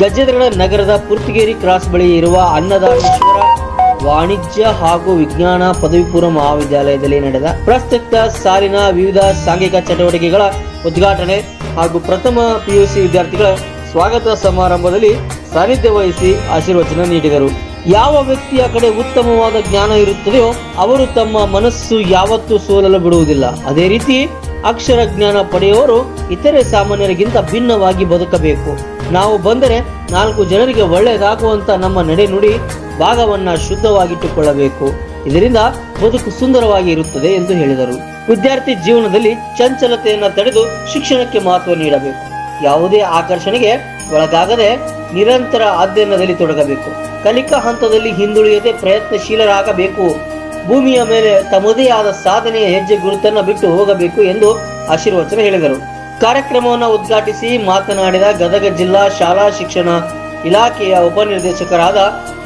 ಗಜೇಂದ್ರಗಡ ನಗರದ ಪುರ್ತಿಗೇರಿ ಕ್ರಾಸ್ ಬಳಿ ಇರುವ ಅನ್ನದಾನೇಶ್ವರ ವಾಣಿಜ್ಯ ಹಾಗೂ ವಿಜ್ಞಾನ ಪದವಿ ಪೂರ್ವ ಮಹಾವಿದ್ಯಾಲಯದಲ್ಲಿ ನಡೆದ ಪ್ರಸಕ್ತ ಸಾಲಿನ ವಿವಿಧ ಸಾಂಘಿಕ ಚಟುವಟಿಕೆಗಳ ಉದ್ಘಾಟನೆ ಹಾಗೂ ಪ್ರಥಮ ಪಿಯುಸಿ ವಿದ್ಯಾರ್ಥಿಗಳ ಸ್ವಾಗತ ಸಮಾರಂಭದಲ್ಲಿ ಸಾನ್ನಿಧ್ಯ ವಹಿಸಿ ಆಶೀರ್ವಚನ ನೀಡಿದರು. ಯಾವ ವ್ಯಕ್ತಿಯ ಕಡೆ ಉತ್ತಮವಾದ ಜ್ಞಾನ ಇರುತ್ತದೆಯೋ ಅವರು ತಮ್ಮ ಮನಸ್ಸು ಯಾವತ್ತೂ ಸೋಲಲು ಬಿಡುವುದಿಲ್ಲ. ಅದೇ ರೀತಿ ಅಕ್ಷರ ಜ್ಞಾನ ಪಡೆಯುವವರು ಇತರೆ ಸಾಮಾನ್ಯರಿಗಿಂತ ಭಿನ್ನವಾಗಿ ಬದುಕಬೇಕು. ನಾವು ಬಂದರೆ ನಾಲ್ಕು ಜನರಿಗೆ ಒಳ್ಳೆಯದಾಗುವಂತ ನಮ್ಮ ನಡೆನುಡಿ ಭಾಗವನ್ನ ಶುದ್ಧವಾಗಿಟ್ಟುಕೊಳ್ಳಬೇಕು. ಇದರಿಂದ ಬದುಕು ಸುಂದರವಾಗಿ ಇರುತ್ತದೆ ಎಂದು ಹೇಳಿದರು. ವಿದ್ಯಾರ್ಥಿ ಜೀವನದಲ್ಲಿ ಚಂಚಲತೆಯನ್ನು ತಡೆದು ಶಿಕ್ಷಣಕ್ಕೆ ಮಹತ್ವ ನೀಡಬೇಕು. ಯಾವುದೇ ಆಕರ್ಷಣೆಗೆ ಒಳಗಾಗದೆ ನಿರಂತರ ಅಧ್ಯಯನದಲ್ಲಿ ತೊಡಗಬೇಕು. ಕಲಿಕಾ ಹಂತದಲ್ಲಿ ಹಿಂದುಳಿಯದೆ ಪ್ರಯತ್ನಶೀಲರಾಗಬೇಕು. ಭೂಮಿಯ ಮೇಲೆ ತಮ್ಮದೇ ಆದ ಸಾಧನೆಯ ಹೆಜ್ಜೆ ಗುರುತನ್ನು ಬಿಟ್ಟು ಹೋಗಬೇಕು ಎಂದು ಆಶೀರ್ವಚನ ಹೇಳಿದರು. ಕಾರ್ಯಕ್ರಮವನ್ನು ಉದ್ಘಾಟಿಸಿ ಮಾತನಾಡಿದ ಗದಗ ಜಿಲ್ಲಾ ಶಾಲಾ ಶಿಕ್ಷಣ ಇಲಾಖೆಯ ಉಪನಿರ್ದೇಶಕರಾದ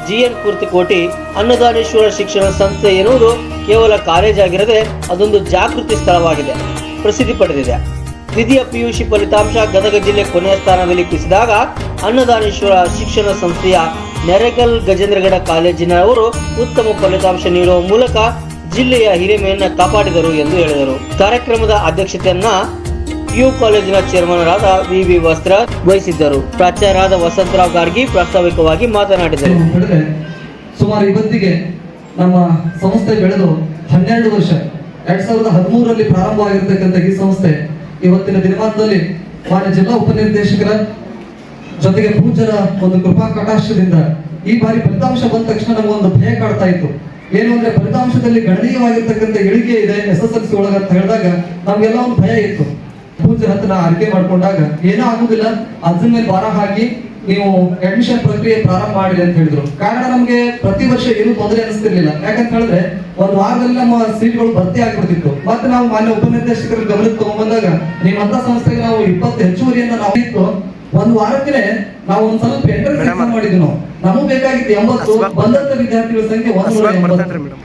ಜಿಎನ್ ಕುರ್ತಿಕೋಟಿ, ಅನ್ನದಾನೇಶ್ವರ ಶಿಕ್ಷಣ ಸಂಸ್ಥೆ ಎನ್ನುವುದು ಕೇವಲ ಕಾಲೇಜ್ ಆಗಿರದೆ ಅದೊಂದು ಜಾಗೃತಿ ಸ್ಥಳವಾಗಿದೆ. ಪ್ರಸಿದ್ಧಿ ಪಡೆದಿದೆ. ದ್ವಿತೀಯ ಪಿಯುಸಿ ಫಲಿತಾಂಶ ಗದಗ ಜಿಲ್ಲೆ ಕೊನೆಯ ಸ್ಥಾನದಲ್ಲಿ ಕುಸಿದಾಗ ಅನ್ನದಾನೇಶ್ವರ ಶಿಕ್ಷಣ ಸಂಸ್ಥೆಯ ನೆರೆಗಲ್ ಗಜೇಂದ್ರಗಡ ಕಾಲೇಜಿನವರು ಉತ್ತಮ ಫಲಿತಾಂಶ ನೀಡುವ ಮೂಲಕ ಜಿಲ್ಲೆಯ ಹಿರಿಮೆಯನ್ನು ಕಾಪಾಡಿದರು ಎಂದು ಹೇಳಿದರು. ಕಾರ್ಯಕ್ರಮದ ಅಧ್ಯಕ್ಷತೆಯನ್ನ ಪಿಯು ಕಾಲೇಜಿನ ಚೇರ್ಮನರಾದ ವಿ ವಿ ವಸ್ತ್ರ ವಹಿಸಿದ್ದರು. ಪ್ರಾಚಾರ್ಯರಾದ ವಸಂತರಾವ್ ಗಾರ್ಗಿ ಪ್ರಾಸ್ತಾವಿಕವಾಗಿ ಮಾತನಾಡಿದರು. ಸುಮಾರು ಇವತ್ತಿಗೆ ನಮ್ಮ ಸಂಸ್ಥೆ ಬೆಳೆದು ಹನ್ನೆರಡು ವರ್ಷ, ಎರಡ್ ಸಾವಿರದ ಹದಿಮೂರರಲ್ಲಿ ಪ್ರಾರಂಭವಾಗಿರ್ತಕ್ಕಂಥ ಈ ಸಂಸ್ಥೆ ಇವತ್ತಿನ ದಿನಮಾನದಲ್ಲಿ ಮಾನ್ಯ ಜಿಲ್ಲಾ ಉಪನಿರ್ದೇಶಕರ ಜೊತೆಗೆ ಪೂಜರ ಒಂದು ಕೃಪಾ ಕಟಾಕ್ಷದಿಂದ ಈ ಬಾರಿ ಫಲಿತಾಂಶ ಬಂದ ತಕ್ಷಣ ನಮಗೊಂದು ಭಯ ಕಾಡ್ತಾ ಇತ್ತು. ಏನು ಅಂದ್ರೆ ಫಲಿತಾಂಶದಲ್ಲಿ ಗಣನೀಯವಾಗಿರ್ತಕ್ಕಂಥ ಇಳಿಕೆ ಇದೆ, ಎಸ್ ಎಸ್ ಎಲ್ ಸಿ ಒಳಗ ಅಂತ ಹೇಳಿದಾಗ ನಮ್ಗೆಲ್ಲ ಒಂದು ಭಯ ಇತ್ತು. ಪೂಜ್ಯರ ಹತ್ರ ಆಯ್ಕೆ ಮಾಡ್ಕೊಂಡಾಗ ಏನೂ ಆಗುದಿಲ್ಲ. ಅದ್ರ ಮೇಲೆ ಭಾರ ಹಾಕಿ ನೀವು ಅಡ್ಮಿಷನ್ ಪ್ರಕ್ರಿಯೆ ಪ್ರಾರಂಭ ಮಾಡಿ ಅಂತ ಹೇಳಿದ್ರು. ಕಾರಣ ನಮ್ಗೆ ಪ್ರತಿ ವರ್ಷ ಏನು ತೊಂದರೆ ಅನಿಸ್ತಿರ್ಲಿಲ್ಲ. ಯಾಕಂತ ಹೇಳಿದ್ರೆ ಒಂದು ವಾರದಲ್ಲಿ ನಮ್ಮ ಸೀಟ್ಗಳು ಭರ್ತಿ ಆಗ್ಬಿಡ್ತಿತ್ತು. ಮತ್ತೆ ನಾವು ಮಾನ್ಯ ಉಪನಿರ್ದೇಶಕರ ಗಮನಕ್ಕೆ ತಗೊಂಡ್ಬಂದಾಗ ನಿಮ್ಮಂತ ಸಂಸ್ಥೆಗೆ ನಾವು ಇಪ್ಪತ್ತು ಹೆಚ್ಚುವರಿಯನ್ನ ನಾವು ಇತ್ತು. ಒಂದು ವಾರಕ್ಕೆ ನಾವು ಒಂದ್ ಸ್ವಲ್ಪ ಎಂಟರ್ ಮಾಡಿದ್ವಿ ನಾವು. ನಮಗ್ ಬೇಕಾಗಿತ್ತು ಎಂಬತ್ತು. ಬಂದಂತ ವಿದ್ಯಾರ್ಥಿಗಳ ಸಂಖ್ಯೆ ಒಂದು ಎಂಬತ್ತು.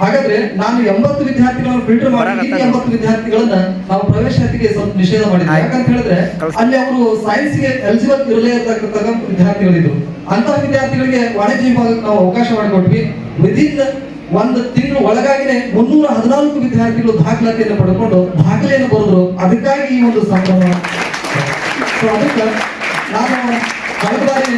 ಹಾಗಾದ್ರೆ ನಾನು ಎಂಬತ್ತು ವಿದ್ಯಾರ್ಥಿಗಳನ್ನು ಫಿಲ್ಟರ್ ಮಾಡಿ ಎಂಬತ್ತು ವಿದ್ಯಾರ್ಥಿಗಳನ್ನ ನಾವು ಪ್ರವೇಶಾತಿಗೆ ಸ್ವಲ್ಪ ನಿಷೇಧ ಮಾಡಿದ್ವಿ. ಯಾಕಂತ ಹೇಳಿದ್ರೆ ಅಲ್ಲಿ ಅವರು ಸೈನ್ಸ್ಗೆ ಎಲಿಜಿಬಲ್ ಇರಲೇ ಇರತಕ್ಕಂತ ವಿದ್ಯಾರ್ಥಿಗಳಿದ್ರು. ಅಂತ ವಿದ್ಯಾರ್ಥಿಗಳಿಗೆ ವಾಣಿಜ್ಯ ವಿಭಾಗಕ್ಕೆ ನಾವು ಅವಕಾಶ ಮಾಡಿಕೊಟ್ವಿ. ವಿದಿನ್ ಒಂದು ತಿಂಗಳು ಒಳಗಾಗಿನೇ ಮುನ್ನೂರ ಹದಿನಾಲ್ಕು ವಿದ್ಯಾರ್ಥಿಗಳು ದಾಖಲಾತಿಯನ್ನು ಪಡ್ಕೊಂಡು ದಾಖಲೆಯನ್ನು ಬರೆದ್ರು. ಅದಕ್ಕಾಗಿ ಈ ಒಂದು ಸಂಭ್ರಮ. ಸೊ ಅದಕ್ಕೆ ನಾನು ಕಳೆದ ಬಾರಿ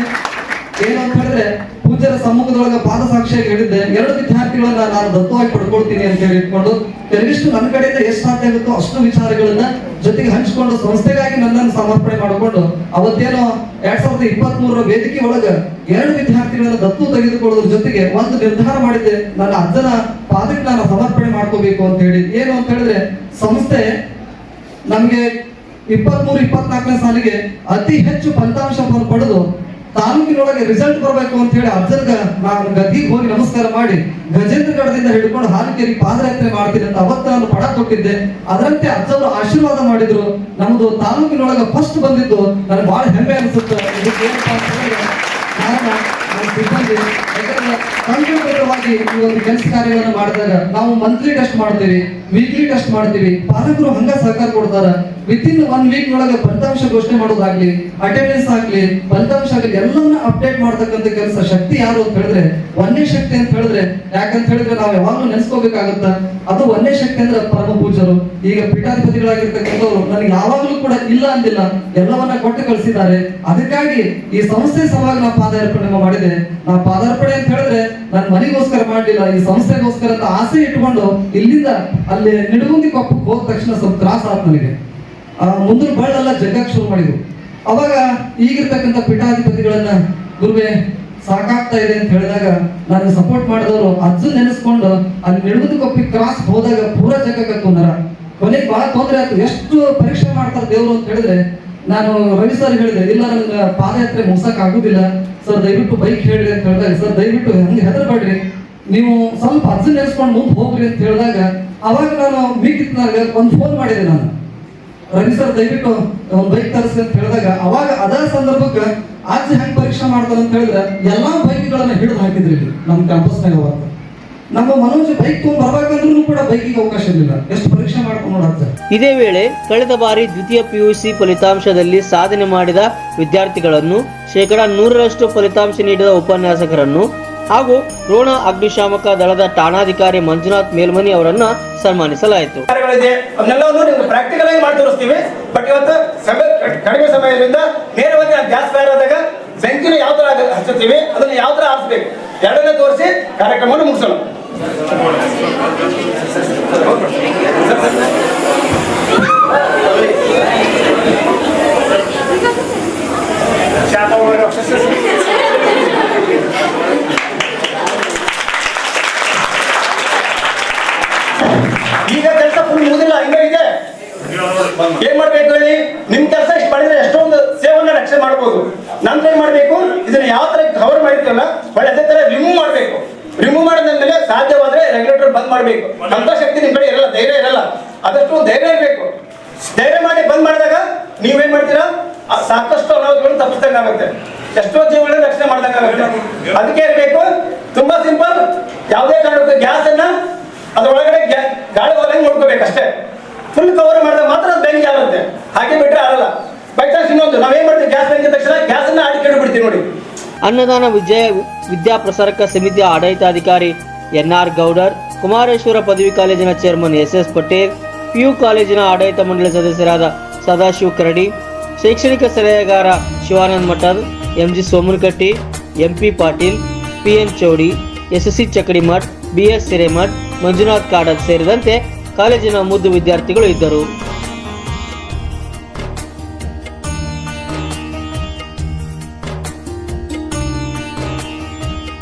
ಏನು ಅಂತ ಹೇಳಿದ್ರೆ ಪೂಜ್ಯರ ಸಮ್ಮುಖದೊಳಗ ಪಾದ ಸಾಕ್ಷಿಯಾಗಿ ಹೇಳಿದ್ದೆ, ಎರಡು ವಿದ್ಯಾರ್ಥಿಗಳನ್ನ ನಾನು ದತ್ತವಾಗಿ ಪಡ್ಕೊಳ್ತೀನಿ ಅಂತ ಹೇಳಿ ಇಟ್ಕೊಂಡು ಕೆಲವಿಷ್ಟು ನನ್ನ ಕಡೆಯಿಂದ ಎಷ್ಟು ಸಾಧ್ಯ ಆಗುತ್ತೋ ಅಷ್ಟು ವಿಚಾರಗಳನ್ನ ಜೊತೆಗೆ ಹಂಚಿಕೊಂಡು ಸಂಸ್ಥೆಗಾಗಿ ನನ್ನನ್ನು ಸಮರ್ಪಣೆ ಮಾಡಿಕೊಂಡು, ಅವತ್ತೇನೋ ಎರಡ್ ಸಾವಿರದ ಇಪ್ಪತ್ತ್ ಮೂರರ ವೇದಿಕೆ ಒಳಗ ಎರಡು ವಿದ್ಯಾರ್ಥಿಗಳನ್ನ ದತ್ತು ತೆಗೆದುಕೊಳ್ಳೋದ್ರ ಜೊತೆಗೆ ಒಂದು ನಿರ್ಧಾರ ಮಾಡಿದ್ದೆ, ನನ್ನ ಅಜ್ಜನ ಪಾದಕ್ಕೆ ನಾನು ಸಮರ್ಪಣೆ ಮಾಡ್ಕೋಬೇಕು ಅಂತ ಹೇಳಿ. ಏನು ಅಂತ ಹೇಳಿದ್ರೆ, ಸಂಸ್ಥೆ ನಮ್ಗೆ ಇಪ್ಪತ್ಮೂರು, ಇಪ್ಪತ್ನಾಲ್ಕನೇ ಸಾಲಿಗೆ ಅತಿ ಹೆಚ್ಚು ಫಲಿತಾಂಶ ಪಡೆದು ತಾಲೂಕಿನೊಳಗೆ ರಿಸಲ್ಟ್ ಬರಬೇಕು ಅಂತ ಹೇಳಿ ಅಬ್ಜರ್ಗ ನಾನು ಗದ್ದಿಗೆ ಹೋಗಿ ನಮಸ್ಕಾರ ಮಾಡಿ ಗಜೇಂದ್ರಗಢದಿಂದ ಹಿಡ್ಕೊಂಡು ಹಾಲಕೇರಿ ಪಾದಯಾತ್ರೆ ಮಾಡ್ತೀನಿ ಅಂತ ಅವತ್ತು ನಾನು ಪಡ ಕೊಟ್ಟಿದ್ದೆ. ಅದರಂತೆ ಅಜ್ಜವರು ಆಶೀರ್ವಾದ ಮಾಡಿದ್ರು. ನಮ್ದು ತಾಲೂಕಿನೊಳಗೆ ಫಸ್ಟ್ ಬಂದಿದ್ದು. ನನಗೆ ಬಹಳ ಹೆಮ್ಮೆ ಅನಿಸುತ್ತೆ. ಸಿಬ್ಬಂದಿ ಈ ಒಂದು ಕೆಲಸ ಕಾರ್ಯಗಳನ್ನು ಮಾಡಿದಾಗ ನಾವು ಮಂತ್ಲಿ ಟೆಸ್ಟ್ ಮಾಡ್ತೀವಿ ವೀಕ್ಲಿ ಟೆಸ್ಟ್ ಮಾಡ್ತೀವಿ. ಪಾಲಕರು ಹಂಗ ಸಹಕಾರ ಕೊಡ್ತಾರ. ವಿತ್ ಇನ್ ಒನ್ ವೀಕ್ ಒಳಗೆ ಫಲಿತಾಂಶ ಘೋಷಣೆ ಮಾಡೋದಾಗ್ಲಿ ಅಟೆಂಡೆನ್ಸ್ ಆಗ್ಲಿ, ಫಲಿತಾಂಶ ಆಗಲಿ, ಎಲ್ಲವನ್ನ ಅಪ್ಡೇಟ್ ಮಾಡ್ತಕ್ಕಂಥ ಕೆಲಸ ಶಕ್ತಿ ಯಾರು ಅಂತ ಹೇಳಿದ್ರೆ, ಒಂದೇ ಶಕ್ತಿ ಅಂತ ಹೇಳಿದ್ರೆ, ಯಾಕಂತ ಹೇಳಿದ್ರೆ ನಾವು ಯಾವಾಗ್ಲೂ ನೆನೆಸ್ಕೋಬೇಕಾಗುತ್ತ? ಅದು ಒಂದೇ ಶಕ್ತಿ ಅಂದ್ರೆ ಪರಮ ಪೂಜರು ಈಗ ಪೀಠಾಧಿಪತಿಗಳಾಗಿರ್ತಕ್ಕಂಥವ್ರು ನನಗೆ ಯಾವಾಗ್ಲೂ ಕೂಡ ಇಲ್ಲ ಅಂದಿಲ್ಲ, ಎಲ್ಲವನ್ನ ಕೊಟ್ಟು ಕಳಿಸಿದ್ದಾರೆ. ಅದಕ್ಕಾಗಿ ಈ ಸಂಸ್ಥೆ ಸಲುವಾಗಿ ನಾವು ಪಾದಾರ್ಪಣೆ ಮಾಡಿದೆ. ನಾವು ಪಾದಾರ್ಪಣೆ ಅಂತ ಹೇಳಿದ್ರೆ ನಾನು ಮನೆಗೋಸ್ಕರ ಮಾಡಲಿಲ್ಲ, ಈ ಸಂಸ್ಥೆಗೋಸ್ಕರ ಅಂತ ಆಸೆ ಇಟ್ಕೊಂಡು ಇಲ್ಲಿಂದ ಅಲ್ಲಿ ನಿಡುಗುಂದಿ ಕಪ್ಪ ಹೋದ ತಕ್ಷಣ ಸ್ವಲ್ಪ ತ್ರಾಸ ಆಯ್ತು ನನಗೆ. ಆ, ಮುಂದಿನ ಬಳ್ಳೆಲ್ಲ ಜಗ್ಗಕ್ಕೆ ಶುರು ಮಾಡಿದ್ರು. ಅವಾಗ ಈಗಿರ್ತಕ್ಕಂಥ ಪೀಠಾಧಿಪತಿಗಳನ್ನ, ಗುರುವೆ, ಸಾಕಾಗ್ತಾ ಇದೆ ಅಂತ ಹೇಳಿದಾಗ ನಾನು ಸಪೋರ್ಟ್ ಮಾಡಿದವರು ಅಜ್ಜು ನೆನೆಸ್ಕೊಂಡು ಅಲ್ಲಿ ನಿಡುಗುಂದಿ ಕೊಪ್ಪಿಗೆ ಕ್ರಾಸ್ ಹೋದಾಗ ಪೂರಾ ಜಗ್ಗಕ್ಕೆ ನರ ಕೊನೆಗೆ ಬಹಳ ತೊಂದರೆ ಆಯ್ತು. ಎಷ್ಟು ಪರೀಕ್ಷೆ ಮಾಡ್ತಾರೆ ದೇವರು ಅಂತ ಹೇಳಿದ್ರೆ ನಾನು ರವಿ ಸರ್ ಹೇಳಿದೆ, ಇಲ್ಲ ನನಗೆ ಪಾದಯಾತ್ರೆ ಮುಗಿಸಕ್ ಆಗುದಿಲ್ಲ ಸರ್, ದಯವಿಟ್ಟು ಬೈಕ್ ಹೇಳಿ ಅಂತ ಹೇಳಿದಾಗ, ಸರ್, ದಯವಿಟ್ಟು ಹಂಗೆ ಹೆದರ್ಬೇಡ್ರಿ. ನೀವು ಸ್ವಲ್ಪ ಅರ್ಜೆಂಟ್ ನೆನೆಸ್ಕೊಂಡು ಮುಂದೆ ಹೋಗ್ರಿ ಅಂತ ಹೇಳಿದಾಗ, ಅವಾಗ ನಾನು ಮೀಕಿತ್ನಾಗ ಒಂದು ಫೋನ್ ಮಾಡಿದೆ ನಾನು. ರವಿ ಸರ್ ದಯವಿಟ್ಟು ಒಂದು ಬೈಕ್ ತರಿಸಿ ಅಂತ ಹೇಳಿದಾಗ, ಅವಾಗ ಅದ ಸಂದರ್ಭಕ್ಕೆ ಆಚೆ ಹೆಂಗೆ ಪರೀಕ್ಷೆ ಮಾಡ್ತಾರೆ ಅಂತ ಹೇಳಿದ್ರೆ, ಎಲ್ಲಾ ಬೈಕ್ಗಳನ್ನ ಹಿಡಿದು ಹಾಕಿದ್ರಿ ನಮ್ಮ ಕ್ಯಾಂಪಸ್ನಾಗ ಅವತ್ತು. ನಮ್ಮ ಮನೋಜ್ ಬೈಕ್ ತೊಗೊಂಡು ಬರ್ಬೇಕಂದ್ರೂ ಕೂಡ ಬೈಕಿಗೆ ಅವಕಾಶ ಇಲ್ಲ ಎಷ್ಟು ಪರೀಕ್ಷೆ ಮಾಡ್ಕೊಂಡು ನೋಡತ್ತೆ ಇದೇ ವೇಳೆ ಕಳೆದ ಬಾರಿ ದ್ವಿತೀಯ ಪಿಯುಸಿ ಫಲಿತಾಂಶದಲ್ಲಿ ಸಾಧನೆ ಮಾಡಿದ ವಿದ್ಯಾರ್ಥಿಗಳನ್ನು ಶೇಕಡಾ ನೂರರಷ್ಟು ಫಲಿತಾಂಶ ನೀಡಿದ ಉಪನ್ಯಾಸಕರನ್ನು ಹಾಗೂ ರೋಣ ಅಗ್ನಿಶಾಮಕ ದಳದ ಠಾಣಾಧಿಕಾರಿ ಮಂಜುನಾಥ್ ಮೇಲ್ಮನಿ ಅವರನ್ನ ಸನ್ಮಾನಿಸಲಾಯಿತು. ಪ್ರಾಕ್ಟಿಕಲ್ ಆಗಿ ಮಾಡಿ ತೋರಿಸ್ತೀವಿ ಬಟ್ ಇವತ್ತು ಸಮಯ ಕಡಿಮೆ ಸಮಯದಿಂದ ನೇರವಾಗಿ ಗ್ಯಾಸ್ ಫೈರ್ ಆದಾಗ ಬೆಂಕಿನ ಯಾವ ತರ ಹಚ್ಚುತ್ತೀವಿ ಅದನ್ನ ಯಾವ ತರ ಹಾರಿಸ್ಬೇಕು ಎರಡನೇ ತೋರಿಸಿ ಕಾರ್ಯಕ್ರಮವನ್ನು ಮುಗಿಸೋಣ. ಈಗ ಕೆಲಸ ಫುಲ್ ಮುಗಿದಿಲ್ಲ ಹಿಂಗ ಇದೆ ಏನ್ ಮಾಡ್ಬೇಕು ಹೇಳಿ? ನಿಮ್ ಕೆಲಸ ಇಷ್ಟು ಮಾಡಿದ್ರೆ ಎಷ್ಟೊಂದು ಸೇವನ್ನ ರಕ್ಷಣೆ ಮಾಡ್ಬೋದು. ನಂತರ ಏನ್ ಮಾಡ್ಬೇಕು? ಇದನ್ನ ಯಾವ ತರ ಕವರ್ ಮಾಡಿರ್ತೀವಲ್ಲ, ಒಳ್ಳೆ ಅದೇ ತರ ರಿಮೂವ್ ಮಾಡ್ಬೇಕು. ರಿಮೂವ್ ಮಾಡಿದ್ಮೇಲೆ ಸಾಧ್ಯವಾದ್ರೆ ರೆಗ್ಯುಲೇಟರ್ ಬಂದ್ ಮಾಡಬೇಕು. ಅಂತ ಶಕ್ತಿ ನಿಮ್ ಕಡೆ ಇರಲ್ಲ, ಧೈರ್ಯ ಇರಲ್ಲ. ಅದಷ್ಟು ಧೈರ್ಯ ಇರಬೇಕು. ಧೈರ್ಯ ಮಾಡಿ ಬಂದ್ ಮಾಡಿದಾಗ ನೀವೇನ್ ಮಾಡ್ತೀರಾ? ಆ ಸಾಕಷ್ಟು ಅನಾಹುತಗಳನ್ನು ತಪ್ಪಿಸ್ದಂಗೆ ಆಗುತ್ತೆ. ಎಷ್ಟೋ ಜೀವಗಳನ್ನ ರಕ್ಷಣೆ ಮಾಡ್ದಂಗೆ ಆಗುತ್ತೆ. ಅದಕ್ಕೆ ಇರಬೇಕು. ತುಂಬಾ ಸಿಂಪಲ್. ಯಾವುದೇ ಕಾರಣಕ್ಕೂ ಗ್ಯಾಸ್ ಅನ್ನ ಅದ್ರೊಳಗಡೆ ಗಾಳಿ ಹೋದಂಗೆ ನೋಡ್ಕೋಬೇಕು ಅಷ್ಟೇ. ಫುಲ್ ಕವರ್ ಮಾಡಿದಾಗ ಮಾತ್ರ ಬೆಂಕಿ ಆಗುತ್ತೆ. ಹಾಗೆ ಬಿಟ್ರೆ ಆಗಲ್ಲ ಬೈ ಚಾನ್ಸ್ ಇನ್ನೊಂದು. ನಾವೇನ್ ಮಾಡ್ತೀವಿ? ಗ್ಯಾಸ್ ಬೆಂಕಿ ತಕ್ಷಣ ಗ್ಯಾಸ್ ಅನ್ನ ಆಡಿ ಬಿಡ್ತೀವಿ ನೋಡಿ. ಅನ್ನದಾನ ವಿಜಯ ವಿದ್ಯಾಪ್ರಸಾರಕ ಸಮಿತಿಯ ಆಡಳಿತಾಧಿಕಾರಿ ಎನ್ ಆರ್ ಗೌಡರ್, ಕುಮಾರೇಶ್ವರ ಪದವಿ ಕಾಲೇಜಿನ chairman S S Patel, PU ಕಾಲೇಜಿನ ಆಡಳಿತ ಮಂಡಳಿ ಸದಸ್ಯರಾದ ಸದಾಶಿವ ಕರಡಿ ಶೈಕ್ಷಣಿಕ ಸಲಹೆಗಾರ Shivanand Mathad, MG Somanakatti, MP Patil, PN Choudi, SSC Chakadimath BS Siremath Manjunath Kadad ಸೇರಿದಂತೆ ಕಾಲೇಜಿನ ಮುದ್ದು ವಿದ್ಯಾರ್ಥಿಗಳು ಇದ್ದರು.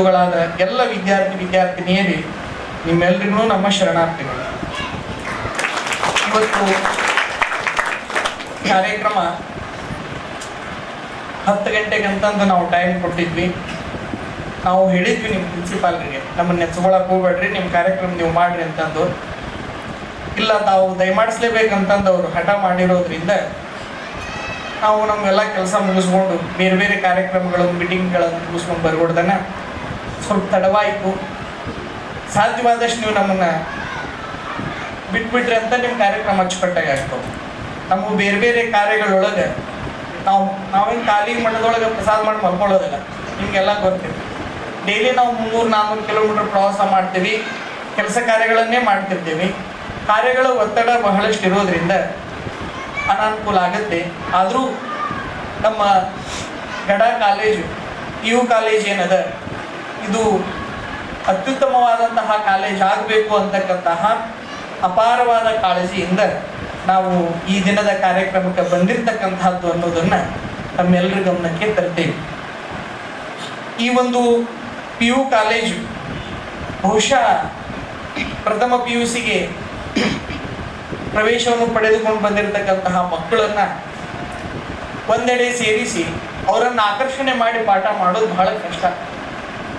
ಗಳಾದ ಎಲ್ಲ ವಿದ್ಯಾರ್ಥಿ ವಿದ್ಯಾರ್ಥಿನಿಯರಿ ನಿಮ್ಮೆಲ್ಲರಿಗೂ ನಮ್ಮ ಶರಣಾರ್ಥಿಗಳು. ಇವತ್ತು ಕಾರ್ಯಕ್ರಮ ಹತ್ತು ಗಂಟೆಗೆ ಅಂತಂದು ನಾವು ಟೈಮ್ ಕೊಟ್ಟಿದ್ವಿ. ನಾವು ಹೇಳಿದ್ವಿ ನಿಮ್ಮ ಪ್ರಿನ್ಸಿಪಾಲ್ರಿಗೆ, ನಮ್ಮನ್ನ ನೆಚ್ಕೊಳಕ್ಕೆ ಹೋಗ್ಬೇಡ್ರಿ ನಿಮ್ಮ ಕಾರ್ಯಕ್ರಮ ನೀವು ಮಾಡ್ರಿ ಅಂತಂದು. ಇಲ್ಲ, ತಾವು ದಯಮಾಡಿಸ್ಲೇಬೇಕಂತಂದು ಅವರು ಹಠ ಮಾಡಿರೋದ್ರಿಂದ ನಾವು ನಮ್ಮೆಲ್ಲ ಕೆಲಸ ಮುಗಿಸ್ಕೊಂಡು ಬೇರೆ ಬೇರೆ ಕಾರ್ಯಕ್ರಮಗಳು ಮೀಟಿಂಗ್ಗಳನ್ನು ಮುಗಿಸ್ಕೊಂಡು ಬರ್ಕೊಡ್ದನ ಸ್ವಲ್ಪ ತಡವಾಯಿತು. ಸಾಧ್ಯವಾದಷ್ಟು ನೀವು ನಮ್ಮನ್ನ ಬಿಟ್ಬಿಟ್ರಿ ಅಂತ ನಿಮ್ಮ ಕಾರ್ಯಕ್ರಮ ಅಚ್ಚುಕಟ್ಟಾಗಿ ಆಗ್ತವೆ ನಮಗೂ ಬೇರೆ ಬೇರೆ ಕಾರ್ಯಗಳೊಳಗೆ ನಾವು, ನಾವೇನು ಖಾಲಿ ಮಠದೊಳಗೆ ಪ್ರಸಾದ ಮಾಡಿ ಮಲ್ಕೊಳ್ಳೋದಿಲ್ಲ. ನಿಮಗೆಲ್ಲ ಗೊತ್ತಿದೆ. ಡೈಲಿ ನಾವು ಮುನ್ನೂರು ನಾಲ್ಕು ಕಿಲೋಮೀಟರ್ ಪ್ರವಾಸ ಮಾಡ್ತೀವಿ. ಕೆಲಸ ಕಾರ್ಯಗಳನ್ನೇ ಮಾಡ್ತಿರ್ತೀವಿ. ಕಾರ್ಯಗಳ ಒತ್ತಡ ಬಹಳಷ್ಟು ಇರೋದ್ರಿಂದ ಅನಾನುಕೂಲ ಆಗುತ್ತೆ. ಆದರೂ ನಮ್ಮ ಗಡ ಕಾಲೇಜು ಯು ಕಾಲೇಜ್ ಏನದ? ಇದು ಅತ್ಯುತ್ತಮವಾದಂತಹ ಕಾಲೇಜ್ ಆಗಬೇಕು ಅಂತಕ್ಕಂತಹ ಅಪಾರವಾದ ಕಾಳಜಿಯಿಂದ ನಾವು ಈ ದಿನದ ಕಾರ್ಯಕ್ರಮಕ್ಕೆ ಬಂದಿರತಕ್ಕಂತಹದ್ದು ಅನ್ನೋದನ್ನು ನಮ್ಮೆಲ್ಲರ ಗಮನಕ್ಕೆ ತರ್ತೇವೆ. ಈ ಒಂದು ಪಿ ಯು ಕಾಲೇಜು ಬಹುಶಃ ಪ್ರಥಮ ಪಿ ಯು ಸಿಗೆ ಪ್ರವೇಶವನ್ನು ಪಡೆದುಕೊಂಡು ಬಂದಿರತಕ್ಕಂತಹ ಮಕ್ಕಳನ್ನ ಒಂದೆಡೆ ಸೇರಿಸಿ ಅವರನ್ನು ಆಕರ್ಷಣೆ ಮಾಡಿ ಪಾಠ ಮಾಡೋದು ಬಹಳ ಕಷ್ಟ.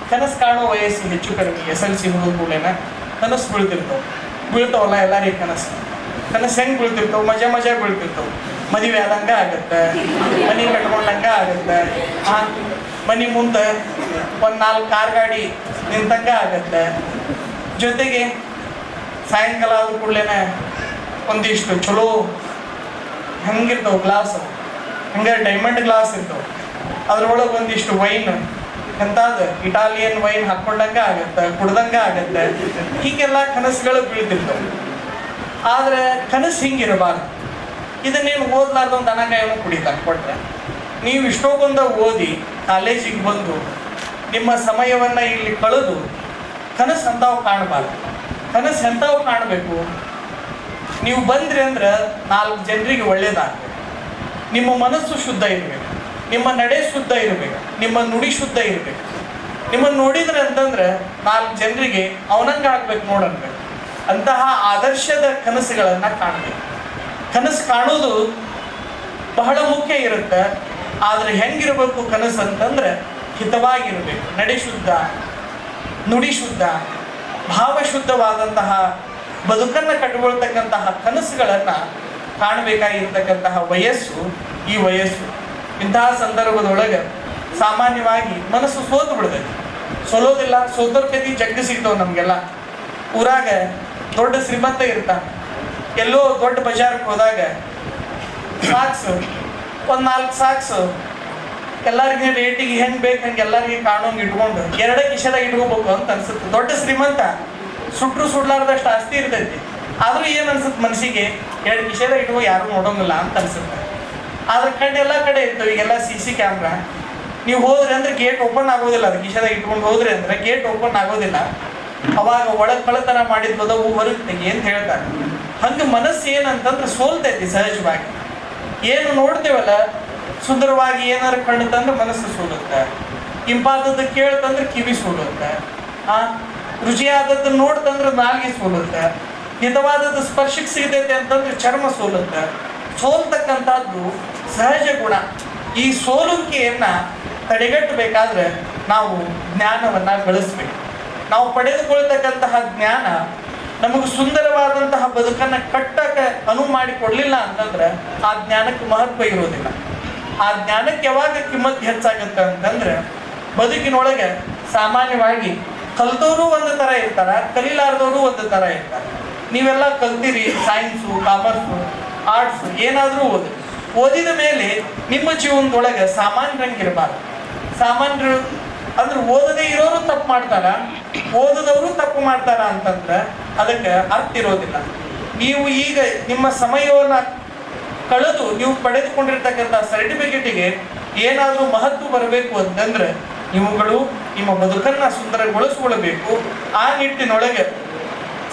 ಕನಸು ಕಾಣೋ ವಯಸ್ಸು ಹೆಚ್ಚು ಕಡಿಮೆ, ಎಸ್ ಎಲ್ ಸಿ ಹುಡುಗ ಕೂಡಲೇನ ಕನಸು ಬೀಳ್ತಿರ್ತಾವೆ. ಬೀಳ್ತಾವಲ್ಲ ಎಲ್ಲರಿಗೆ ಕನಸು. ಕನಸು ಹೆಂಗೆ ಬೀಳ್ತಿರ್ತಾವೆ? ಮಜಾ ಮಜಾ ಬೀಳ್ತಿರ್ತಾವೆ. ಮದುವೆ ಆದಂಗ ಆಗತ್ತೆ. ಮನೆ ಕಟ್ಕೊಂಡಂಗ ಆಗತ್ತೆ. ಆ, ಮನೆ ಮುಂದೆ ಒಂದು ನಾಲ್ಕು ಕಾರ್ ಗಾಡಿ ನಿಂತಂಗ ಆಗತ್ತೆ. ಜೊತೆಗೆ ಸಾಯಂಕಾಲ ಆದ ಕೂಡಲೇನೆ ಒಂದಿಷ್ಟು ಚಲೋ ಹೆಂಗಿರ್ತಾವ ಗ್ಲಾಸ್ ಹಂಗೆ ಡೈಮಂಡ್ ಗ್ಲಾಸ್ ಇರ್ತಾವ. ಅದ್ರೊಳಗೆ ಒಂದಿಷ್ಟು ವೈನ್ ಎಂತಾದ ಇಟಾಲಿಯನ್ ವೈನ್ ಹಾಕೊಂಡಂಗ ಆಗತ್ತೆ, ಕುಡ್ದಂಗ ಆಗತ್ತೆ. ಹೀಗೆಲ್ಲ ಕನಸುಗಳು ಬೀಳ್ತಿರ್ತವೆ ಆದ್ರೆ ಕನಸು ಹಿಂಗಿರಬಾರ್ದು. ಇದನ್ನೇನು ಓದ್ಲಾರ್ದ ಒಂದು ಅನಗಾಯವನ್ನು ಕುಡಿತಾರೆ ಕೊಟ್ರೆ. ನೀವು ಇಷ್ಟೊಂದ ಓದಿ ಕಾಲೇಜಿಗೆ ಬಂದು ನಿಮ್ಮ ಸಮಯವನ್ನ ಇಲ್ಲಿ ಕಳೆದು ಕನಸು ಅಂತಾವು ಕಾಣಬಾರ್ದು. ಕನಸು ಎಂತಾವು ಕಾಣಬೇಕು? ನೀವು ಬಂದ್ರಿ ಅಂದ್ರೆ ನಾಲ್ಕು ಜನರಿಗೆ ಒಳ್ಳೇದಾಗ್ಬೇಕು ನಿಮ್ಮ ಮನಸ್ಸು ಶುದ್ಧ ಇರಬೇಕು. ನಿಮ್ಮ ನಡೆ ಶುದ್ಧ ಇರಬೇಕು, ನಿಮ್ಮ ನುಡಿ ಶುದ್ಧ ಇರಬೇಕು. ನಿಮ್ಮನ್ನು ನೋಡಿದ್ರೆ ಅಂತಂದ್ರೆ ನಾಲ್ಕು ಜನರಿಗೆ ಅವನಂಗೆ ಆಗ್ಬೇಕು ನೋಡನ್ಬೇಕು. ಅಂತಹ ಆದರ್ಶದ ಕನಸುಗಳನ್ನು ಕಾಣಬೇಕು. ಕನಸು ಕಾಣೋದು ಬಹಳ ಮುಖ್ಯ ಇರುತ್ತೆ. ಆದರೆ ಹೆಂಗಿರಬೇಕು ಕನಸು ಅಂತಂದ್ರೆ ಹಿತವಾಗಿರಬೇಕು. ನಡೆ ಶುದ್ಧ, ನುಡಿ ಶುದ್ಧ ಭಾವಶುದ್ಧವಾದಂತಹ ಬದುಕನ್ನು ಕಟ್ಟಿಕೊಳ್ತಕ್ಕಂತಹ ಕನಸುಗಳನ್ನು ಕಾಣಬೇಕಾಗಿರ್ತಕ್ಕಂತಹ ವಯಸ್ಸು ಈ ವಯಸ್ಸು. ಇಂತಹ ಸಂದರ್ಭದೊಳಗೆ ಸಾಮಾನ್ಯವಾಗಿ ಮನಸ್ಸು ಸೋತು ಬಿಡ್ತೈತಿ. ಸೋಲೋದಿಲ್ಲ, ಸೋತೋರ್ ಕತಿ ಜಗ್ಗ ಸಿಗ್ತಾವ ನಮಗೆಲ್ಲ. ಊರಾಗ ದೊಡ್ಡ ಶ್ರೀಮಂತ ಇರ್ತಾನೆ. ಎಲ್ಲೋ ದೊಡ್ಡ ಬಜಾರ್ಗೆ ಹೋದಾಗ ಸಾಕ್ಸ್, ಒಂದು ನಾಲ್ಕು ಸಾಕ್ಸ್ ಎಲ್ಲರಿಗೆ ರೇಟಿಗೆ ಹೆಂಗ್ ಬೇಕು ಹಂಗೆ ಎಲ್ಲರಿಗೆ ಕಾಣೋಂಗ್ ಇಟ್ಕೊಂಡು ಎರಡೇ ಕಿಶದಾಗ ಇಟ್ಕೋಬೇಕು ಅಂತ ಅನ್ಸುತ್ತೆ. ದೊಡ್ಡ ಶ್ರೀಮಂತ ಸುಟ್ರು ಸುಡ್ಲಾರ್ದಷ್ಟು ಆಸ್ತಿ ಇರ್ತೈತಿ. ಆದ್ರೂ ಏನ್ ಅನ್ಸುತ್ತೆ ಮನಸ್ಸಿಗೆ ಎರಡು ಕಿಶದಾಗ ಇಟ್ಕೋ, ಯಾರು ನೋಡೋಂಗಿಲ್ಲ ಅಂತ ಅನ್ಸುತ್ತೆ. ಆದ್ರೆ ಕಡೆ ಎಲ್ಲ ಕಡೆ ಇರ್ತವೆ ಈಗೆಲ್ಲ ಸಿ ಸಿ ಕ್ಯಾಮ್ರಾ ನೀವು ಹೋದ್ರೆ ಅಂದ್ರೆ ಗೇಟ್ ಓಪನ್ ಆಗೋದಿಲ್ಲ ಅದು ಕಿಶಾದಾಗ ಇಟ್ಕೊಂಡು ಹೋದ್ರೆ ಅಂದ್ರೆ ಗೇಟ್ ಓಪನ್ ಆಗೋದಿಲ್ಲ. ಅವಾಗ ಒಳಗ್ ಮಾಡಿದ್ ಬದವು ಹೊರಗೆ ತೆಗಿ ಅಂತ ಹೇಳ್ತಾರೆ? ಹಂಗೆ ಮನಸ್ಸು ಏನಂತಂದ್ರೆ ಸೋಲ್ತೈತಿ ಸಹಜವಾಗಿ. ಏನು ನೋಡ್ತೇವಲ್ಲ, ಸುಂದರವಾಗಿ ಏನಾರು ಕಣ್ಣು ತಂದ್ರೆ ಮನಸ್ಸು ಸೋಲುತ್ತೆ. ಇಂಪಾದದ್ದು ಕೇಳ್ತಂದ್ರೆ ಕಿವಿ ಸೋಲುತ್ತೆ. ಆ, ರುಚಿಯಾದದ್ದು ನೋಡ್ತಂದ್ರೆ ನಾಲ್ಗೆ ಸೋಲುತ್ತೆ. ಹಿತವಾದದ್ದು ಸ್ಪರ್ಶಕ್ಕೆ ಸಿಗತೈತೆ ಅಂತಂದ್ರೆ ಚರ್ಮ ಸೋಲುತ್ತೆ. ಸೋಲ್ತಕ್ಕಂಥದ್ದು ಸಹಜ ಗುಣ. ಈ ಸೋಲುವಿಕೆಯನ್ನ ತಡೆಗಟ್ಟಬೇಕಾದ್ರೆ ನಾವು ಜ್ಞಾನವನ್ನ ಗಳಿಸ್ಬೇಕು. ನಾವು ಪಡೆದುಕೊಳ್ತಕ್ಕಂತಹ ಜ್ಞಾನ ನಮಗೆ ಸುಂದರವಾದಂತಹ ಬದುಕನ್ನ ಕಟ್ಟಕ್ಕೆ ಅನುವು ಮಾಡಿ ಕೊಡ್ಲಿಲ್ಲ ಅಂತಂದ್ರೆ ಆ ಜ್ಞಾನಕ್ಕೆ ಮಹತ್ವ ಇರೋದಿಲ್ಲ. ಆ ಜ್ಞಾನಕ್ಕೆ ಯಾವಾಗ ಕಿಮ್ಮತ್ತು ಹೆಚ್ಚಾಗುತ್ತೆ ಅಂತಂದ್ರೆ ಬದುಕಿನೊಳಗೆ ಸಾಮಾನ್ಯವಾಗಿ ಕಲ್ತವರು ಒಂದು ತರ ಇರ್ತಾರ, ಕಲೀಲಾರ್ದವರು ಒಂದು ತರ ಇರ್ತಾರೆ. ನೀವೆಲ್ಲ ಕಲ್ತೀರಿ ಸೈನ್ಸು ಕಾಮರ್ಸು ಆರ್ಟ್ಸು ಏನಾದರೂ ಓದಿ ಓದಿದ ಮೇಲೆ ನಿಮ್ಮ ಜೀವನದೊಳಗೆ ಸಾಮಾನ್ಯರಂಗಿರಬಾರ್ದು. ಸಾಮಾನ್ಯರು ಅಂದ್ರೆ ಓದದೇ ಇರೋರು ತಪ್ಪು ಮಾಡ್ತಾರ, ಓದದವರು ತಪ್ಪು ಮಾಡ್ತಾರ ಅಂತಂದ್ರೆ ಅದಕ್ಕೆ ಅರ್ಥ ಇರೋದಿಲ್ಲ. ನೀವು ಈಗ ನಿಮ್ಮ ಸಮಯವನ್ನ ಕಳೆದು ನೀವು ಪಡೆದುಕೊಂಡಿರ್ತಕ್ಕಂಥ ಸರ್ಟಿಫಿಕೇಟಿಗೆ ಏನಾದರೂ ಮಹತ್ವ ಬರಬೇಕು ಅಂತಂದ್ರೆ ಇವುಗಳು ನಿಮ್ಮ ಬದುಕನ್ನ ಸುಂದರಗೊಳಿಸಿಕೊಳ್ಳಬೇಕು ಆ ನಿಟ್ಟಿನೊಳಗೆ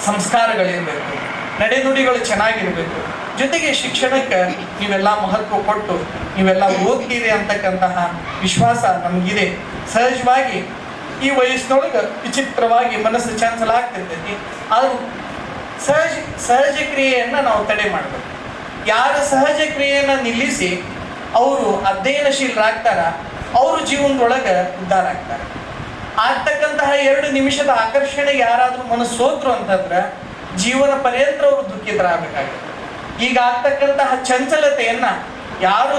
ಸಂಸ್ಕಾರಗಳಿರಬೇಕು. ನಡೆನುಡಿಗಳು ಚೆನ್ನಾಗಿರ್ಬೇಕು. ಜೊತೆಗೆ ಶಿಕ್ಷಣಕ್ಕೆ ನೀವೆಲ್ಲ ಮಹತ್ವ ಕೊಟ್ಟು ನೀವೆಲ್ಲ ಓದ್ತೀರಿ ಅಂತಕ್ಕಂತಹ ವಿಶ್ವಾಸ ನಮಗಿದೆ. ಸಹಜವಾಗಿ ಈ ವಯಸ್ಸಿನೊಳಗೆ ವಿಚಿತ್ರವಾಗಿ ಮನಸ್ಸು ಚಂಚಲ ಆಗ್ತಿರ್ತೈತಿ. ಆದ್ರೂ ಸಹಜ ಸಹಜ ಕ್ರಿಯೆಯನ್ನು ನಾವು ತಡೆ ಮಾಡಬೇಕು. ಯಾರ ಸಹಜ ಕ್ರಿಯೆಯನ್ನು ನಿಲ್ಲಿಸಿ ಅವರು ಅಧ್ಯಯನಶೀಲರಾಗ್ತಾರ, ಅವರು ಜೀವನದೊಳಗೆ ಉದ್ಧಾರ ಆಗ್ತಾರೆ. ಆಗ್ತಕ್ಕಂತಹ ಎರಡು ನಿಮಿಷದ ಆಕರ್ಷಣೆಗೆ ಯಾರಾದರೂ ಮನಸ್ಸು ಸೋತ್ರು ಅಂತಂದ್ರೆ ಜೀವನ ಪರ್ಯಂತ ಅವರು ದುಃಖಿತರಾಗಬೇಕಾಗುತ್ತೆ. ಈಗ ಆಗ್ತಕ್ಕಂತಹ ಚಂಚಲತೆಯನ್ನ ಯಾರು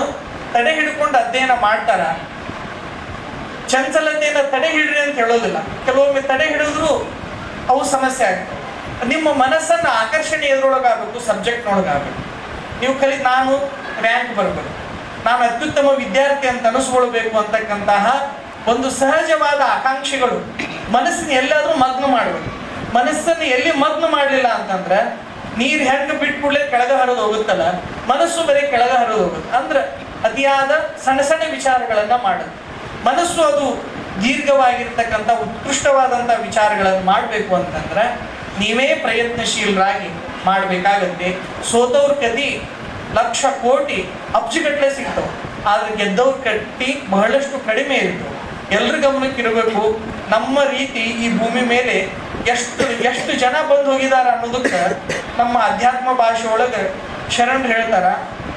ತಡೆ ಹಿಡ್ಕೊಂಡು ಅಧ್ಯಯನ ಮಾಡ್ತಾರ? ಚಂಚಲತೆಯನ್ನ ತಡೆ ಹಿಡ್ರಿ ಅಂತ ಹೇಳೋದಿಲ್ಲ. ಕೆಲವೊಮ್ಮೆ ತಡೆ ಹಿಡಿದ್ರು ಅವು ಸಮಸ್ಯೆ ಆಗ್ತವೆ. ನಿಮ್ಮ ಮನಸ್ಸನ್ನ ಆಕರ್ಷಣೆ ಎದ್ರೊಳಗಾಗಬೇಕು ಸಬ್ಜೆಕ್ಟ್ನೊಳಗಾಗಬೇಕು ನೀವು ಕಲಿ, ನಾನು ರ್ಯಾಂಕ್ ಬರಬೇಕು. ನಾನು ಅತ್ಯುತ್ತಮ ವಿದ್ಯಾರ್ಥಿ ಅಂತ ಅನಿಸ್ಕೊಳ್ಬೇಕು ಅಂತಕ್ಕಂತಹ ಒಂದು ಸಹಜವಾದ ಆಕಾಂಕ್ಷೆಗಳು ಮನಸ್ಸನ್ನ ಎಲ್ಲಾದ್ರೂ ಮಗ್ನ ಮಾಡಬೇಕು. ಮನಸ್ಸನ್ನು ಎಲ್ಲಿ ಮಗ್ನ ಮಾಡಲಿಲ್ಲ ಅಂತಂದ್ರೆ ನೀರು ಹೆಂಗೆ ಬಿಟ್ಬಿಡ್ಲೆ ಕೆಳಗೆ ಹರಿದು ಹೋಗುತ್ತಲ್ಲ? ಮನಸ್ಸು ಬರೀ ಕೆಳಗೆ ಹರಿದು ಹೋಗುತ್ತೆ. ಅಂದ್ರೆ ಅತಿಯಾದ ಸಣ್ಣ ಸಣ್ಣ ವಿಚಾರಗಳನ್ನು ಮಾಡುತ್ತೆ ಮನಸ್ಸು ಅದು ದೀರ್ಘವಾಗಿರ್ತಕ್ಕಂಥ ಉತ್ಕೃಷ್ಟವಾದಂಥ ವಿಚಾರಗಳನ್ನು ಮಾಡಬೇಕು ಅಂತಂದ್ರೆ ನೀವೇ ಪ್ರಯತ್ನಶೀಲರಾಗಿ ಮಾಡಬೇಕಾಗತ್ತೆ. ಸೋತವ್ರ ಕತಿ ಲಕ್ಷ ಕೋಟಿ ಅಬ್ಜಿಗಟ್ಟಲೆ ಸಿಗ್ತವೆ. ಆದ್ರೆ ಗೆದ್ದವ್ರ ಕಟ್ಟಿ ಬಹಳಷ್ಟು ಕಡಿಮೆ ಇರ್ತವೆ. ಎಲ್ರ ಗಮನಕ್ಕಿರಬೇಕು. ನಮ್ಮ ರೀತಿ ಈ ಭೂಮಿ ಮೇಲೆ ಎಷ್ಟು ಎಷ್ಟು ಜನ ಬಂದು ಹೋಗಿದ್ದಾರೆ ಅನ್ನೋದಕ್ಕೆ ನಮ್ಮ ಅಧ್ಯಾತ್ಮ ಭಾಷೆ ಒಳಗೆ ಶರಣ್ ಹೇಳ್ತಾರ,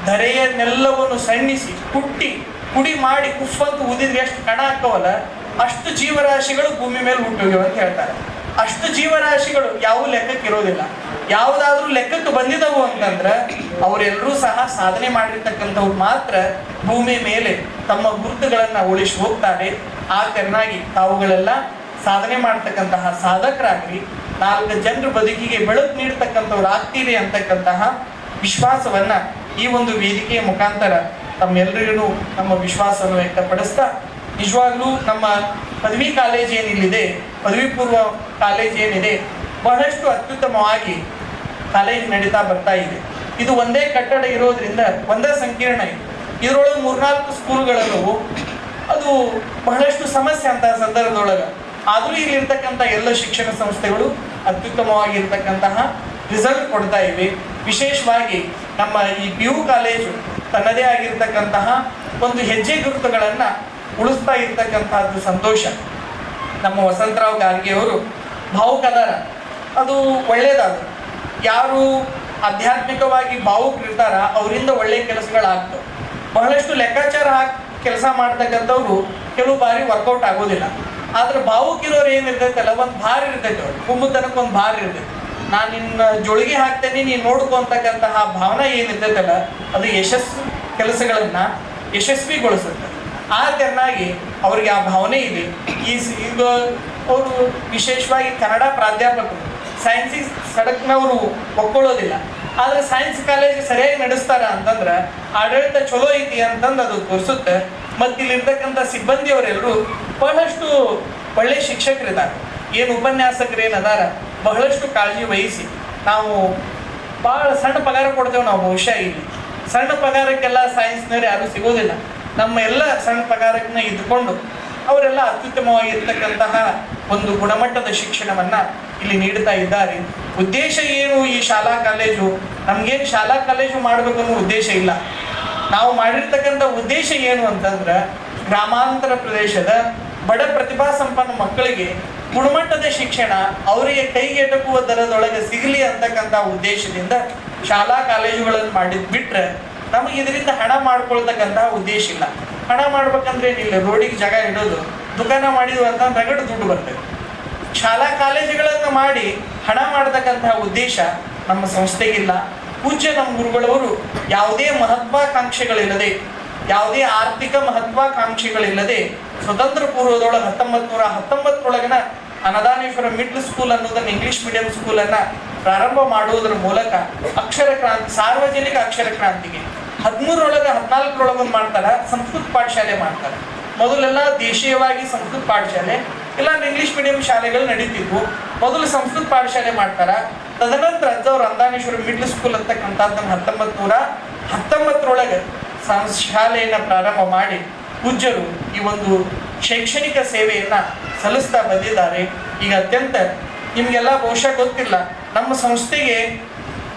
ಧರೆಯನ್ನೆಲ್ಲವನ್ನು ಸಣ್ಣಿಸಿ, ಕುಟ್ಟಿ ಪುಡಿ ಮಾಡಿ ಕುಫ್ ಅಂತ ಉದಿದ್ರೆ ಎಷ್ಟು ಕಣ ಹಾಕವಲ್ಲ, ಅಷ್ಟು ಜೀವರಾಶಿಗಳು ಭೂಮಿ ಮೇಲೆ ಹುಟ್ಟೋಗ್ಯವ ಅಂತ ಹೇಳ್ತಾರೆ. ಅಷ್ಟು ಜೀವರಾಶಿಗಳು ಯಾವ ಲೆಕ್ಕಕ್ಕೆ ಇರೋದಿಲ್ಲ. ಯಾವುದಾದ್ರೂ ಲೆಕ್ಕಕ್ಕೆ ಬಂದಿದವು ಅಂತಂದ್ರೆ ಅವರೆಲ್ಲರೂ ಸಹ ಸಾಧನೆ ಮಾಡಿರ್ತಕ್ಕಂಥವ್ರು ಮಾತ್ರ ಭೂಮಿ ಮೇಲೆ ತಮ್ಮ ಗುರುತುಗಳನ್ನ ಉಳಿಸಿ ಹೋಗ್ತಾರೆ. ಆ ತೆರನಾಗಿ ತಾವುಗಳೆಲ್ಲ ಸಾಧನೆ ಮಾಡ್ತಕ್ಕಂತಹ ಸಾಧಕರಾಗ್ರಿ ನಾಲ್ಕು ಜನರ ಬದುಕಿಗೆ ಬೆಳಕು ನೀಡ್ತಕ್ಕಂಥವ್ರು ಆಗ್ತೀರಿ ಅಂತಕ್ಕಂತಹ ವಿಶ್ವಾಸವನ್ನ ಈ ಒಂದು ವೇದಿಕೆಯ ಮುಖಾಂತರ ತಮ್ಮೆಲ್ಲರಿಗೂ ನಮ್ಮ ವಿಶ್ವಾಸವನ್ನು ವ್ಯಕ್ತಪಡಿಸ್ತಾ, ನಿಜವಾಗ್ಲೂ ನಮ್ಮ ಪದವಿ ಕಾಲೇಜ್ ಏನಿಲ್ಲಿದೆ, ಪದವಿ ಪೂರ್ವ ಕಾಲೇಜ್ ಏನಿದೆ, ಬಹಳಷ್ಟು ಅತ್ಯುತ್ತಮವಾಗಿ ಕಾಲೇಜ್ ನಡೀತಾ ಬರ್ತಾ ಇದೆ. ಇದು ಒಂದೇ ಕಟ್ಟಡ ಇರೋದ್ರಿಂದ ಒಂದೇ ಸಂಕೀರ್ಣ ಇದೆ. ಇದರೊಳಗೆ ಮೂರ್ನಾಲ್ಕು ಸ್ಕೂಲ್ಗಳಲ್ಲೂ ಅದು ಬಹಳಷ್ಟು ಸಮಸ್ಯೆ ಅಂತ ಸಂದರ್ಭದೊಳಗೆ. ಆದರೂ ಇಲ್ಲಿರ್ತಕ್ಕಂಥ ಎಲ್ಲ ಶಿಕ್ಷಣ ಸಂಸ್ಥೆಗಳು ಅತ್ಯುತ್ತಮವಾಗಿರ್ತಕ್ಕಂತಹ ರಿಸಲ್ಟ್ ಕೊಡ್ತಾ ಇವೆ. ವಿಶೇಷವಾಗಿ ನಮ್ಮ ಈ ಪಿ ಯು ಕಾಲೇಜು ತನ್ನದೇ ಆಗಿರ್ತಕ್ಕಂತಹ ಒಂದು ಹೆಜ್ಜೆ ಗುರುತುಗಳನ್ನು ಉಳಿಸ್ತಾ ಇರ್ತಕ್ಕಂಥದ್ದು ಸಂತೋಷ. ನಮ್ಮ ವಸಂತರಾವ್ ಗಾರ್ಗೆಯವರು ಭಾವುಕದಾರ, ಅದು ಒಳ್ಳೇದಾದ ಯಾರು ಆಧ್ಯಾತ್ಮಿಕವಾಗಿ ಭಾವುಕರಿರ್ತಾರ, ಅವರಿಂದ ಒಳ್ಳೆಯ ಕೆಲಸಗಳಾಗ್ತವೆ. ಬಹಳಷ್ಟು ಲೆಕ್ಕಾಚಾರ ಹಾಕಿ ಕೆಲಸ ಮಾಡ್ತಕ್ಕಂಥವ್ರು ಕೆಲವು ಬಾರಿ ವರ್ಕೌಟ್ ಆಗೋದಿಲ್ಲ. ಆದ್ರೆ ಭಾವುಕಿರೋರು ಏನಿರ್ತೈತಲ್ಲ ಒಂದು ಭಾರ ಇರ್ತೈತೆ ಅವ್ರು ಕುಂಬತನಕ್ಕೆ ಒಂದು ಭಾರ ಇರ್ತೈತಿ. ನಾನು ನಿನ್ನ ಜೋಳಿಗೆ ಹಾಕ್ತೇನೆ, ನೀನು ನೋಡ್ಕೊಂತಕ್ಕಂತಹ ಭಾವನೆ ಏನಿರ್ತೈತಲ್ಲ, ಅದು ಯಶಸ್ಸು ಕೆಲಸಗಳನ್ನ ಯಶಸ್ವಿಗೊಳಿಸುತ್ತೆ. ಆ ತೆರನಾಗಿ ಅವ್ರಿಗೆ ಆ ಭಾವನೆ ಇದೆ. ಈ ಅವರು ವಿಶೇಷವಾಗಿ ಕನ್ನಡ ಪ್ರಾಧ್ಯಾಪಕರು ಸೈನ್ಸಿಗೆ ಸಡಕ್ನವರು ಒಪ್ಕೊಳ್ಳೋದಿಲ್ಲ. ಆದ್ರೆ ಸೈನ್ಸ್ ಕಾಲೇಜ್ ಸರಿಯಾಗಿ ನಡೆಸ್ತಾರ ಅಂತಂದ್ರೆ, ಆಡಳಿತ ಚಲೋ ಐತಿ ಅಂತಂದು ಅದು ತೋರಿಸುತ್ತೆ. ಮತ್ತಿಲ್ಲಿರ್ತಕ್ಕಂಥ ಸಿಬ್ಬಂದಿಯವರೆಲ್ಲರೂ ಬಹಳಷ್ಟು ಒಳ್ಳೆ ಶಿಕ್ಷಕರಿದ್ದಾರೆ. ಏನು ಉಪನ್ಯಾಸಕರು ಅದಾರ ಬಹಳಷ್ಟು ಕಾಳಜಿ ವಹಿಸಿ ನಾವು ಭಾಳ ಸಣ್ಣ ಪಗಾರ ಕೊಡ್ತೇವೆ ನಾವು ಬಹುಶಃ ಇಲ್ಲಿ. ಸಣ್ಣ ಪಗಾರಕ್ಕೆಲ್ಲ ಸೈನ್ಸ್ನವ್ರು ಯಾರೂ ಸಿಗೋದಿಲ್ಲ. ನಮ್ಮ ಎಲ್ಲ ಸಣ್ಣ ಪಗಾರಕ್ಕನ್ನ ಇದ್ದುಕೊಂಡು ಅವರೆಲ್ಲ ಅತ್ಯುತ್ತಮವಾಗಿರ್ತಕ್ಕಂತಹ ಒಂದು ಗುಣಮಟ್ಟದ ಶಿಕ್ಷಣವನ್ನು ಇಲ್ಲಿ ನೀಡ್ತಾ ಇದ್ದಾರೆ. ಉದ್ದೇಶ ಏನು ಈ ಶಾಲಾ ಕಾಲೇಜು? ನಮ್ಗೇನು ಶಾಲಾ ಕಾಲೇಜು ಮಾಡಬೇಕು ಅನ್ನೋ ಉದ್ದೇಶ ಇಲ್ಲ. ನಾವು ಮಾಡಿರ್ತಕ್ಕಂಥ ಉದ್ದೇಶ ಏನು ಅಂತಂದ್ರೆ, ಗ್ರಾಮಾಂತರ ಪ್ರದೇಶದ ಬಡ ಪ್ರತಿಭಾ ಸಂಪನ್ನ ಮಕ್ಕಳಿಗೆ ಗುಣಮಟ್ಟದ ಶಿಕ್ಷಣ ಅವರಿಗೆ ಕೈಗೆಟಕುವ ದರದೊಳಗೆ ಸಿಗಲಿ ಅಂತಕ್ಕಂಥ ಉದ್ದೇಶದಿಂದ ಶಾಲಾ ಕಾಲೇಜುಗಳನ್ನು ಮಾಡಿದ್ ಬಿಟ್ರೆ ನಮಗೆ ಇದರಿಂದ ಹಣ ಮಾಡ್ಕೊಳ್ತಕ್ಕಂತಹ ಉದ್ದೇಶ ಇಲ್ಲ. ಹಣ ಮಾಡ್ಬೇಕಂದ್ರೆ ಏನಿಲ್ಲ, ರೋಡಿಗೆ ಜಾಗ ಇಡೋದು, ದುಕಾನ ಮಾಡಿದ್ವು ಅಂತ ರಗಡ್ ದುಡ್ಡು ಬರ್ತದೆ ಶಾಲಾ ಕಾಲೇಜುಗಳನ್ನು ಮಾಡಿ ಹಣ ಮಾಡತಕ್ಕಂತಹ ಉದ್ದೇಶ ನಮ್ಮ ಸಂಸ್ಥೆಗಿಲ್ಲ. ಪೂಜ್ಯ ನಮ್ಮ ಗುರುಗಳವರು ಯಾವುದೇ ಮಹತ್ವಾಕಾಂಕ್ಷೆಗಳಿಲ್ಲದೆ, ಯಾವುದೇ ಆರ್ಥಿಕ ಮಹತ್ವಾಕಾಂಕ್ಷೆಗಳಿಲ್ಲದೆ ಸ್ವತಂತ್ರ ಪೂರ್ವದೊಳಗೆ ಹತ್ತೊಂಬತ್ತು ನೂರ ಹತ್ತೊಂಬತ್ತರೊಳಗಿನ ಅನದಾನೇಶ್ವರ ಮಿಡ್ಲ್ ಸ್ಕೂಲ್ ಅನ್ನೋದನ್ನ ಇಂಗ್ಲಿಷ್ ಮೀಡಿಯಂ ಸ್ಕೂಲನ್ನು ಪ್ರಾರಂಭ ಮಾಡುವುದರ ಮೂಲಕ ಅಕ್ಷರ ಕ್ರಾಂತಿ, ಸಾರ್ವಜನಿಕ ಅಕ್ಷರ ಕ್ರಾಂತಿಗೆ ಹದಿಮೂರೊಳಗೆ ಹದಿನಾಲ್ಕರೊಳಗೆ ಒಂದು ಮಾಡ್ತಾರೆ, ಸಂಸ್ಕೃತ ಪಾಠಶಾಲೆ ಮಾಡ್ತಾರೆ. ಮೊದಲೆಲ್ಲ ದೇಶೀಯವಾಗಿ ಸಂಸ್ಕೃತ ಪಾಠಶಾಲೆ ಇಲ್ಲ ಇಂಗ್ಲಿಷ್ ಮೀಡಿಯಂ ಶಾಲೆಗಳು ನಡೀತಿದ್ವು. ಮೊದಲು ಸಂಸ್ಕೃತ ಪಾಠಶಾಲೆ ಮಾಡ್ತಾರ. ತದನಂತರ ಅಜ್ಜವ್ರ ಅಂದಾನೇಶ್ವರ ಮಿಡ್ಲ್ ಸ್ಕೂಲ್ ಅಂತಕ್ಕಂಥದ್ದನ್ನು ಹತ್ತೊಂಬತ್ತು ನೂರ ಹತ್ತೊಂಬತ್ತರೊಳಗೆ ಶಾಲೆಯನ್ನ ಪ್ರಾರಂಭ ಮಾಡಿ ಪೂಜ್ಯರು ಈ ಒಂದು ಶೈಕ್ಷಣಿಕ ಸೇವೆಯನ್ನು ಸಲ್ಲಿಸ್ತಾ ಬಂದಿದ್ದಾರೆ. ಈಗ ಅತ್ಯಂತ ನಿಮಗೆಲ್ಲ ಬಹುಶಃ ಗೊತ್ತಿಲ್ಲ, ನಮ್ಮ ಸಂಸ್ಥೆಗೆ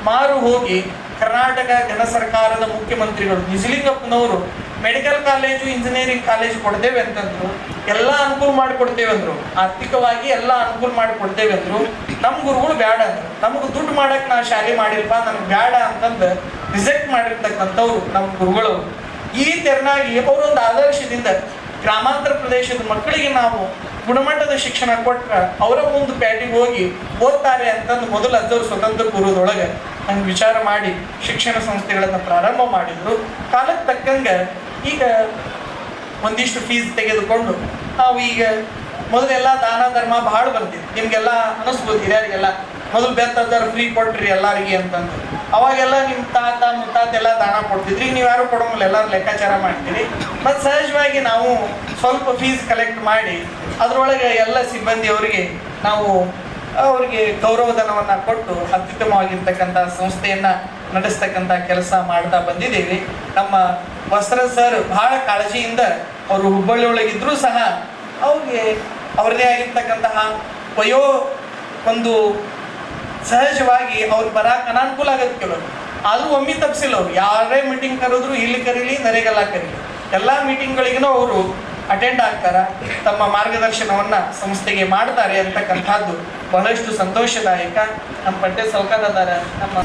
ಮಾರು ಹೋಗಿ ಕರ್ನಾಟಕ ಜನ ಸರ್ಕಾರದ ಮುಖ್ಯಮಂತ್ರಿಗಳು, ನಿಜಲಿಂಗಪ್ಪನವರು ಮೆಡಿಕಲ್ ಕಾಲೇಜು, ಇಂಜಿನಿಯರಿಂಗ್ ಕಾಲೇಜು ಕೊಡ್ತೇವೆ ಅಂತಂದ್ರು, ಎಲ್ಲ ಅನುಕೂಲ ಮಾಡಿಕೊಡ್ತೇವೆ ಅಂದರು, ಆರ್ಥಿಕವಾಗಿ ಎಲ್ಲ ಅನುಕೂಲ ಮಾಡಿಕೊಡ್ತೇವೆ ಅಂದರು ನಮ್ಮ ಗುರುಗಳು ಬೇಡ ಅಂದ್ರು. ನಮಗೆ ದುಡ್ಡು ಮಾಡಕ್ಕೆ ನಾ ಶಾಲೆ ಮಾಡಿಲ್ಪ ನನಗೆ ಬೇಡ ಅಂತಂದು ರಿಜೆಕ್ಟ್ ಮಾಡಿರ್ತಕ್ಕಂಥವ್ರು ನಮ್ಮ ಗುರುಗಳು ಈ ತೆರನಾಗಿ ಅವರೊಂದು ಆದರ್ಶದಿಂದ ಗ್ರಾಮಾಂತರ ಪ್ರದೇಶದ ಮಕ್ಕಳಿಗೆ ನಾವು ಗುಣಮಟ್ಟದ ಶಿಕ್ಷಣ ಕೊಟ್ಟರೆ ಅವರ ಒಂದು ಪ್ಯಾಟಿಗೆ ಹೋಗಿ ಓದ್ತಾರೆ ಅಂತಂದು ಮೊದಲು ಅದರ ಸ್ವತಂತ್ರ ಪೂರ್ವದೊಳಗೆ ಹಂಗೆ ವಿಚಾರ ಮಾಡಿ ಶಿಕ್ಷಣ ಸಂಸ್ಥೆಗಳನ್ನು ಪ್ರಾರಂಭ ಮಾಡಿದರು. ಕಾಲಕ್ಕೆ ತಕ್ಕಂಗೆ ಈಗ ಒಂದಿಷ್ಟು ಫೀಸ್ ತೆಗೆದುಕೊಂಡು ನಾವು ಈಗ ಮೊದಲೆಲ್ಲ ದಾನ, ಧರ್ಮ ಭಾಳ ಬರ್ತಿತ್ತು ನಿಮಗೆಲ್ಲ ಅನಿಸ್ಬೋದು ಹಿರಿಯರಿಗೆಲ್ಲ. ಮೊದಲು ಬೆತ್ತದಾರ ಫ್ರೀ ಕೊಟ್ರಿ ಎಲ್ಲರಿಗೆ ಅಂತಂದು. ಅವಾಗೆಲ್ಲ ನಿಮ್ಮ ತಾತ, ಮುತ್ತಾತ ಎಲ್ಲ ದಾನ ಕೊಡ್ತಿದ್ರಿ. ಈಗ ನೀವು ಯಾರು ಕೊಡೋಂಗಿಲ್ಲ, ಎಲ್ಲರೂ ಲೆಕ್ಕಾಚಾರ ಮಾಡ್ತೀರಿ. ಮತ್ತು ಸಹಜವಾಗಿ ನಾವು ಸ್ವಲ್ಪ ಫೀಸ್ ಕಲೆಕ್ಟ್ ಮಾಡಿ, ಅದರೊಳಗೆ ಎಲ್ಲ ಸಿಬ್ಬಂದಿಯವರಿಗೆ ನಾವು ಅವರಿಗೆ ಗೌರವಧನವನ್ನು ಕೊಟ್ಟು ಅತ್ಯುತ್ತಮವಾಗಿರ್ತಕ್ಕಂಥ ಸಂಸ್ಥೆಯನ್ನ ನಡೆಸ್ತಕ್ಕಂಥ ಕೆಲಸ ಮಾಡ್ತಾ ಬಂದಿದ್ದೀವಿ. ನಮ್ಮ ವಸ್ತ್ರ ಸರ್ ಬಹಳ ಕಾಳಜಿಯಿಂದ ಅವರು ಹುಬ್ಬಳ್ಳಿ ಒಳಗಿದ್ರೂ ಸಹ ಅವ್ರಿಗೆ ಅವರದೇ ಆಗಿರ್ತಕ್ಕಂತಹ ವಯೋ ಒಂದು ಸಹಜವಾಗಿ ಅವ್ರು ಬರಾಕ್ ಅನಾನುಕೂಲ ಆಗತ್ತೆ ಕೆಲವರು. ಆದರೂ ಒಮ್ಮೆ ತಪ್ಪಿಸಿಲ್ಲ ಅವ್ರು. ಯಾರೇ ಮೀಟಿಂಗ್ ಕರೆದ್ರು ಇಲ್ಲಿ ಕರೀಲಿ, ನರೇಗೆಲ್ಲ ಕರೀಲಿ. ಎಲ್ಲ ಮೀಟಿಂಗ್ಗಳಿಗೂ ಅವರು ಅಟೆಂಡ್ ಆಗ್ತಾರ. ತಮ್ಮ ಮಾರ್ಗದರ್ಶನವನ್ನ ಸಂಸ್ಥೆಗೆ ಮಾಡ್ತಾರೆ ಅಂತಕ್ಕಂಥದ್ದು ಬಹಳಷ್ಟು ಸಂತೋಷದಾಯಕ. ನಮ್ಮ ಪಟ್ಟೆ ಸೌಕರ್ಯದಾರ ನಮ್ಮ